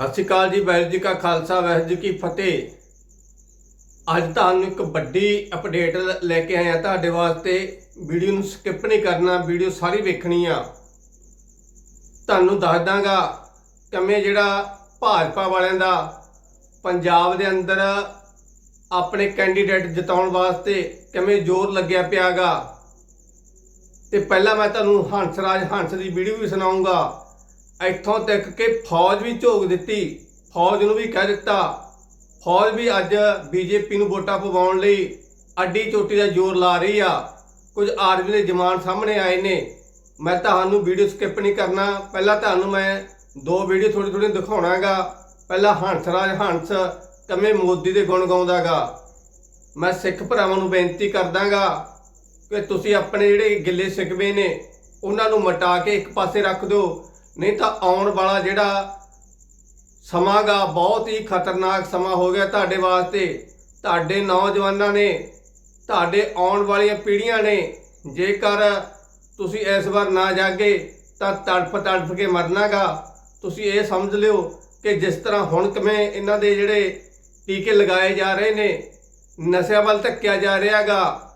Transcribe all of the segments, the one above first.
ਸਤਿ ਸ਼੍ਰੀ ਅਕਾਲ ਜੀ, ਵਾਹਿਗੁਰੂ ਜੀ ਕਾ ਖਾਲਸਾ, ਵਾਹਿਗੁਰੂ ਜੀ ਕੀ ਫਤਿਹ। ਅੱਜ ਤੁਹਾਨੂੰ ਇੱਕ ਵੱਡੀ ਅਪਡੇਟ ਲੈ ਕੇ ਆਇਆ ਤੁਹਾਡੇ ਵਾਸਤੇ। ਵੀਡੀਓ ਨੂੰ ਸਕਿਪ ਨਹੀਂ ਕਰਨਾ, ਵੀਡੀਓ ਸਾਰੀ ਵੇਖਣੀ ਆ। ਤੁਹਾਨੂੰ ਦੱਸ ਦਾਂਗਾ ਕਿਵੇਂ ਜਿਹੜਾ ਭਾਜਪਾ ਵਾਲਿਆਂ ਦਾ ਪੰਜਾਬ ਦੇ ਅੰਦਰ ਆਪਣੇ ਕੈਂਡੀਡੇਟ ਜਿਤਾਉਣ ਵਾਸਤੇ ਕਿਵੇਂ ਜ਼ੋਰ ਲੱਗਿਆ ਪਿਆਗਾ। ਤੇ ਪਹਿਲਾਂ ਮੈਂ ਤੁਹਾਨੂੰ ਹੰਸਰਾਜ ਹੰਸ ਦੀ ਵੀਡੀਓ ਵੀ ਸੁਣਾਉਂਗਾ ਇੱਥੋਂ ਤੱਕ ਕਿ ਫੌਜ ਵੀ ਝੋਕ ਦਿੱਤੀ। ਫੌਜ ਨੂੰ ਵੀ ਕਹਿ ਦਿੱਤਾ। ਫੌਜ ਵੀ ਅੱਜ ਬੀਜੇਪੀ ਨੂੰ ਵੋਟਾਂ ਪਵਾਉਣ ਲਈ ਅੱਡੀ ਚੋਟੀ ਦਾ ਜ਼ੋਰ ਲਾ ਰਹੀ ਆ। ਕੁਝ ਆਰਮੀ ਦੇ ਜਵਾਨ ਸਾਹਮਣੇ ਆਏ ਨੇ। ਮੈਂ ਤੁਹਾਨੂੰ ਵੀਡੀਓ ਸਕਿਪ ਨਹੀਂ ਕਰਨਾ। ਪਹਿਲਾਂ ਤੁਹਾਨੂੰ ਮੈਂ ਦੋ ਵੀਡੀਓ ਥੋੜੀ ਥੋੜੀ ਦਿਖਾਉਣਾਗਾ। ਪਹਿਲਾਂ ਹੰਸਰਾਜ ਹੰਸ ਕਮੇ ਮੋਦੀ ਦੇ ਗੁਣ ਗਾਉਂਦਾਗਾ। ਮੈਂ ਸਿੱਖ ਭਰਾਵਾਂ ਨੂੰ ਬੇਨਤੀ ਕਰਦਾਗਾ ਕਿ ਤੁਸੀਂ ਆਪਣੇ ਜਿਹੜੇ ਗਿੱਲੇ ਸਿਕਵੇ ਨੇ, ਉਹਨਾਂ ਨੂੰ ਮਟਾ ਕੇ ਇੱਕ ਪਾਸੇ ਰੱਖ ਦਿਓ। ਨਹੀਂ ਤਾਂ ਆਉਣ ਵਾਲਾ ਜਿਹੜਾ ਸਮਾਂ ਗਾ ਬਹੁਤ ਹੀ ਖਤਰਨਾਕ ਸਮਾਂ ਹੋ ਗਿਆ ਤੁਹਾਡੇ ਵਾਸਤੇ। ਤੁਹਾਡੇ ਨੌਜਵਾਨਾਂ ਨੇ, ਤੁਹਾਡੇ ਆਉਣ ਵਾਲੀਆਂ ਪੀੜ੍ਹੀਆਂ ਨੇ, ਜੇਕਰ ਤੁਸੀਂ ਇਸ ਵਾਰ ਨਾ ਜਾਗੇ ਤਾਂ ਤੜਫ ਤੜਫ ਕੇ ਮਰਨਾਗਾ। ਤੁਸੀਂ ਇਹ ਸਮਝ ਲਿਓ ਕਿ ਜਿਸ ਤਰ੍ਹਾਂ ਹੁਣ ਕਿਵੇਂ ਇਹਨਾਂ ਦੇ ਜਿਹੜੇ ਟੀਕੇ ਲਗਾਏ ਜਾ ਰਹੇ ਨੇ, ਨਸ਼ਿਆਂ ਵੱਲ ਧੱਕਿਆ ਜਾ ਰਿਹਾਗਾ।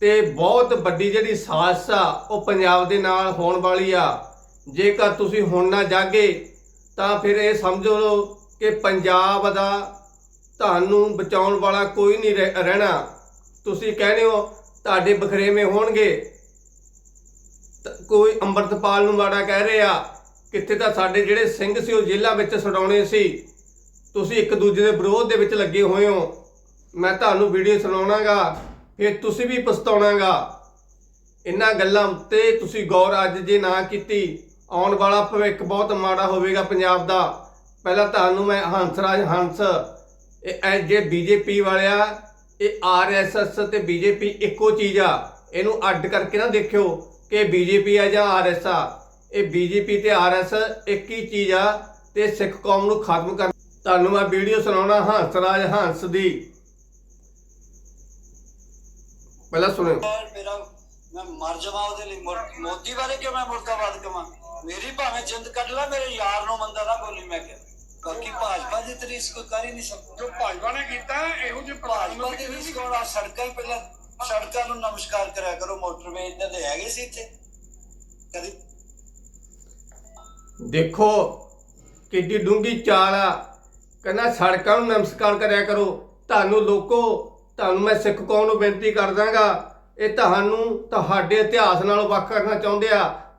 ਤੇ ਬਹੁਤ ਵੱਡੀ ਜਿਹੜੀ ਸਾਜ਼ਿਸ਼ ਆ, ਉਹ ਪੰਜਾਬ ਦੇ ਨਾਲ ਹੋਣ ਵਾਲੀ ਆ। ਜੇਕਰ ਤੁਸੀਂ ਹੁਣ ਨਾ ਜਾਗੇ, ਤਾਂ ਫਿਰ ਇਹ ਸਮਝੋ ਲਓ ਕਿ ਪੰਜਾਬ ਦਾ ਤੁਹਾਨੂੰ ਬਚਾਉਣ ਵਾਲਾ ਕੋਈ ਨਹੀਂ ਰਹਿ- ਰਹਿਣਾ। ਤੁਸੀਂ ਕਹਿੰਦੇ ਹੋ, ਤੁਹਾਡੇ ਬਖਰੇਵੇਂ ਹੋਣਗੇ। ਤਾਂ, ਕੋਈ ਅੰਮ੍ਰਿਤਪਾਲ ਨੂੰ ਮਾੜਾ ਕਹਿ ਰਿਹਾ, ਕਿੱਥੇ ਤਾਂ ਸਾਡੇ ਜਿਹੜੇ ਸਿੰਘ ਸੀ, ਉਹ ਜੇਲ੍ਹਾਂ ਵਿੱਚ ਛਡਾਉਣੇ ਸੀ। ਤੁਸੀਂ ਇੱਕ ਦੂਜੇ ਦੇ ਵਿਰੋਧ ਦੇ ਵਿੱਚ ਲੱਗੇ ਹੋਏ ਹੋ। ਮੈਂ ਤੁਹਾਨੂੰ ਵੀਡੀਓ ਸੁਣਾਉਣਾਗਾ, ਫਿਰ ਤੁਸੀਂ ਵੀ ਪਛਤਾਉਣਾਗਾ। ਇਹਨਾਂ ਗੱਲਾਂ ਉੱਤੇ ਤੁਸੀਂ ਗੌਰ ਅੱਜ ਜੇ ਨਾ ਕੀਤੀ ਆਉਣ ਵਾਲਾ ਭਵਿੱਖ ਬਹੁਤ ਮਾੜਾ ਹੋਵੇਗਾ ਪੰਜਾਬ ਦਾ। ਪਹਿਲਾਂ ਤੁਹਾਨੂੰ ਮੈਂ ਹੰਸਰਾਜ, ਹੰਸ, ਇਹ ਇਹ ਜੇ ਬੀਜੇਪੀ ਵਾਲਿਆ, ਇਹ ਆਰਐਸਐਸ ਤੇ ਬੀਜੇਪੀ ਇੱਕੋ ਚੀਜ਼ ਆ। ਇਹਨੂੰ ਅੱਡ ਕਰਕੇ ਨਾ ਦੇਖਿਓ ਕਿ ਬੀਜੇਪੀ ਆ ਜਾਂ ਆਰਐਸ ਆ। ਇਹ ਬੀਜੇਪੀ ਤੇ ਆਰਐਸ ਇੱਕ ਹੀ ਚੀਜ਼ ਆ ਤੇ ਸਿੱਖ ਕੌਮ ਨੂੰ ਖਤਮ ਕਰ ਤੁਹਾਨੂੰ ਮੈਂ ਵੀਡੀਓ ਸੁਣਾਉਣਾ ਹੰਸਰਾਜ, ਹੰਸ ਦੀ। ਪਹਿਲਾਂ ਸੁਣਿਓ। ਮੇਰਾ ਮੈਂ ਮਰ ਜਾਵਾਂ ਉਹਦੇ ਲਈ। ਮੋਦੀ ਬਾਰੇ ਕਿਉਂ ਮੈਂ ਮੁਰਦਾਬਾਦ ਕਵਾਂ? ਮੇਰੀ ਭਾਵੇਂ ਜਿੰਦ ਕੱਢ ਲੈ ਮੇਰੇ ਯਾਰ ਨੂੰ ਮੰਦਾ ਨਾ ਬੋਲੀ ਮੈਂ ਕਿਹਾ। ਬਾਕੀ ਭਾਜਪਾ ਦੀ ਤਰੀਸ ਕੋਈ ਕਰ ਹੀ ਨਹੀਂ ਸਕਦਾ। ਜੋ ਭਾਜਪਾ ਨੇ ਕੀਤਾ ਇਹੋ ਜਿਹੇ ਪ੍ਰਧਾਨ ਭਾਜਪਾ ਮੰਤਰੀ ਦੀ ਵੀ ਕੋਲ ਸੜਕਾਂ ਹੀ ਪਹਿਲਾਂ ਸੜਕਾਂ ਨੂੰ ਨਮਸਕਾਰ ਕਰਿਆ ਕਰੋ ਮੋਟਰਵੇ ਇਦਾਂ ਦੇ ਹੈਗੇ ਸੀ ਇੱਥੇ? ਕਦੀ? ਦੇਖੋ ਕਿੱਡੀ ਡੂੰਗੀ ਚਾਲ ਆ। ਕਹਿੰਦਾ ਸੜਕਾਂ ਨੂੰ ਨਮਸਕਾਰ ਕਰਿਆ ਕਰੋ। ਤੁਹਾਨੂੰ ਲੋਕੋ ਤੁਹਾਨੂੰ ਮੈਂ ਸਿੱਖ ਕੌਮ ਨੂੰ ਬੇਨਤੀ ਕਰਦਾਗਾ ਇਹ ਤੁਹਾਨੂੰ ਤੁਹਾਡੇ ਇਤਿਹਾਸ ਨਾਲ ਵੱਖ ਕਰਨਾ ਚਾਹੁੰਦੇ ਆ।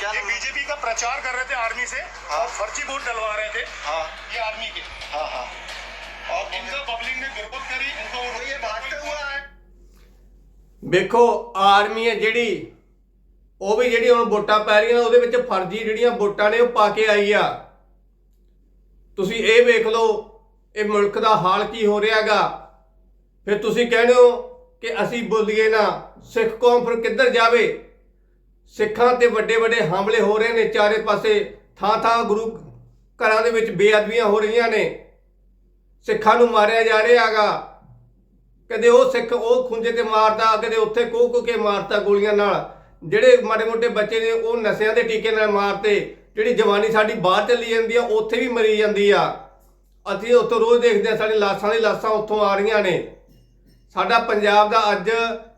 क्या ये बीजेपी का प्रचार कर रहे थे आर्मी से और फर्जी वोट डलवा रहे थे हाँ ये आर्मी के हाँ हाँ और इनका पब्लिक ने विरोध करी इनको ये भागते हुआ है ਵੇਖੋ ਆਰਮੀ ਹੈ ਜਿਹੜੀ ਉਹ ਵੀ ਜਿਹੜੀ ਹੁਣ ਵੋਟਾਂ ਪੈ ਰਹੀਆਂ ਨੇ ਉਹਦੇ ਵਿੱਚ ਫਰਜ਼ੀ ਜਿਹੜੀਆਂ ਵੋਟਾਂ ਨੇ ਉਹ ਪਾ ਕੇ ਆਈ ਆ ਤੁਸੀਂ ਇਹ ਵੇਖ ਲਓ ਇਹ ਮੁਲਕ ਦਾ ਹਾਲ ਕੀ ਹੋ ਰਿਹਾਗਾ ਫਿਰ ਤੁਸੀਂ ਕਹਿੰਦੇ ਹੋ ਕਿ ਅਸੀਂ ਬੋਲੀਏ ਨਾ ਸਿੱਖ ਕੌਮ ਫਿਰ ਕਿੱਧਰ ਜਾਵੇ ਸਿੱਖਾਂ ਤੇ ਵੱਡੇ ਵੱਡੇ ਹਮਲੇ ਹੋ ਰਹੇ ਨੇ ਚਾਰੇ ਪਾਸੇ, ਥਾਂ ਥਾਂ ਗੁਰੂ ਘਰਾਂ ਦੇ ਵਿੱਚ ਬੇਅਦਬੀਆਂ ਹੋ ਰਹੀਆਂ ਨੇ। ਸਿੱਖਾਂ ਨੂੰ ਮਾਰਿਆ ਜਾ ਰਿਹਾਗਾ ਕਦੇ ਉਹ ਸਿੱਖ ਉਹ ਖੁੰਝੇ ਤੇ ਮਾਰਦਾ, ਕਦੇ ਉੱਥੇ ਕੋਹ ਕੋ ਕੇ ਮਾਰਦਾ ਗੋਲੀਆਂ ਨਾਲ। ਜਿਹੜੇ ਮਾੜੇ ਮੋਟੇ ਬੱਚੇ ਨੇ, ਉਹ ਨਸ਼ਿਆਂ ਦੇ ਟੀਕੇ ਨਾਲ ਮਾਰਤੇ। ਜਿਹੜੀ ਜਵਾਨੀ ਸਾਡੀ ਬਾਹਰ ਚਲੀ ਜਾਂਦੀ ਆ, ਉੱਥੇ ਵੀ ਮਰੀ ਜਾਂਦੀ ਆ। ਅਸੀਂ ਉੱਥੋਂ ਰੋਜ਼ ਦੇਖਦੇ ਆ, ਸਾਡੇ ਲਾਸ਼ਾਂ ਦੀ ਲਾਸ਼ਾਂ ਉੱਥੋਂ ਆ ਰਹੀਆਂ ਨੇ। ਸਾਡਾ ਪੰਜਾਬ ਦਾ ਅੱਜ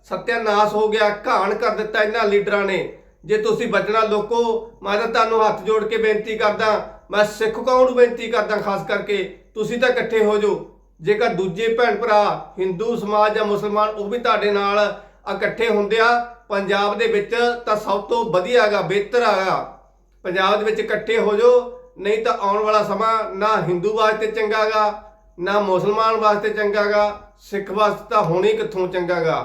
ਸਤਿਆਨਾਸ਼ ਹੋ ਗਿਆ, ਘਾਣ ਕਰ ਦਿੱਤਾ ਇਹਨਾਂ ਲੀਡਰਾਂ ਨੇ। ਜੇ ਤੁਸੀਂ ਬਚਣਾ ਲੋਕੋ, ਮੈਂ ਤਾਂ ਤੁਹਾਨੂੰ ਹੱਥ ਜੋੜ ਕੇ ਬੇਨਤੀ ਕਰਦਾ, ਮੈਂ ਸਿੱਖ ਕੌਮ ਨੂੰ ਬੇਨਤੀ ਕਰਦਾ ਖਾਸ ਕਰਕੇ, ਤੁਸੀਂ ਤਾਂ ਇਕੱਠੇ ਹੋ ਜਾਓ। ਜੇਕਰ ਦੂਜੇ ਭੈਣ ਭਰਾ, ਹਿੰਦੂ ਸਮਾਜ ਜਾਂ ਮੁਸਲਮਾਨ, ਉਹ ਵੀ ਤੁਹਾਡੇ ਨਾਲ ਇਕੱਠੇ ਹੁੰਦੇ ਆ, ਪੰਜਾਬ ਦੇ ਵਿੱਚ ਤਾਂ ਸਭ ਤੋਂ ਵਧੀਆ ਹੈਗਾ, ਬਿਹਤਰ ਹੈਗਾ। ਪੰਜਾਬ ਦੇ ਵਿੱਚ ਇਕੱਠੇ ਹੋ ਜਾਓ, ਨਹੀਂ ਤਾਂ ਆਉਣ ਵਾਲਾ ਸਮਾਂ ਨਾ ਹਿੰਦੂ ਵਾਸਤੇ ਚੰਗਾਗਾ ਨਾ ਮੁਸਲਮਾਨ ਵਾਸਤੇ ਚੰਗਾਗਾ ਸਿੱਖ ਵਾਸਤੇ ਤਾਂ ਹੋਣੀ ਕਿੱਥੋਂ ਚੰਗਾਗਾ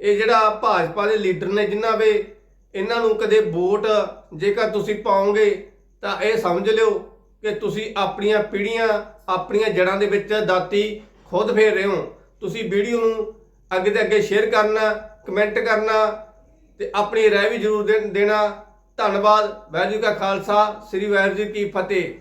ਇਹ ਜਿਹੜਾ ਭਾਜਪਾ ਦੇ ਲੀਡਰ ਨੇ ਜਿਨ੍ਹਾਂ ਵੇ ਇਹਨਾਂ ਨੂੰ ਕਦੇ ਵੋਟ ਜੇਕਰ ਤੁਸੀਂ ਪਾਓਗੇ ਤਾਂ ਇਹ ਸਮਝ ਲਿਓ ਕਿ ਤੁਸੀਂ ਆਪਣੀਆਂ ਪੀੜ੍ਹੀਆਂ, ਆਪਣੀਆਂ ਜੜ੍ਹਾਂ ਦੇ ਵਿੱਚ ਦਾਤੀ ਖੁਦ ਫੇਰ ਰਹੇ ਹੋ। ਤੁਸੀਂ ਵੀਡੀਓ ਨੂੰ ਅੱਗੇ ਤੇ ਅੱਗੇ ਸ਼ੇਅਰ ਕਰਨਾ ਕਮੈਂਟ ਕਰਨਾ ਤੇ ਆਪਣੀ ਰਾਏ ਵੀ ਜ਼ਰੂਰ ਦੇ- ਦੇਣਾ। ਧੰਨਵਾਦ। ਵਾਹਿਗੁਰੂ ਕਾ ਖਾਲਸਾ, ਸ੍ਰੀ ਵਾਹਿਗੁਰੂ ਜੀ ਕੀ ਫਤਿਹ।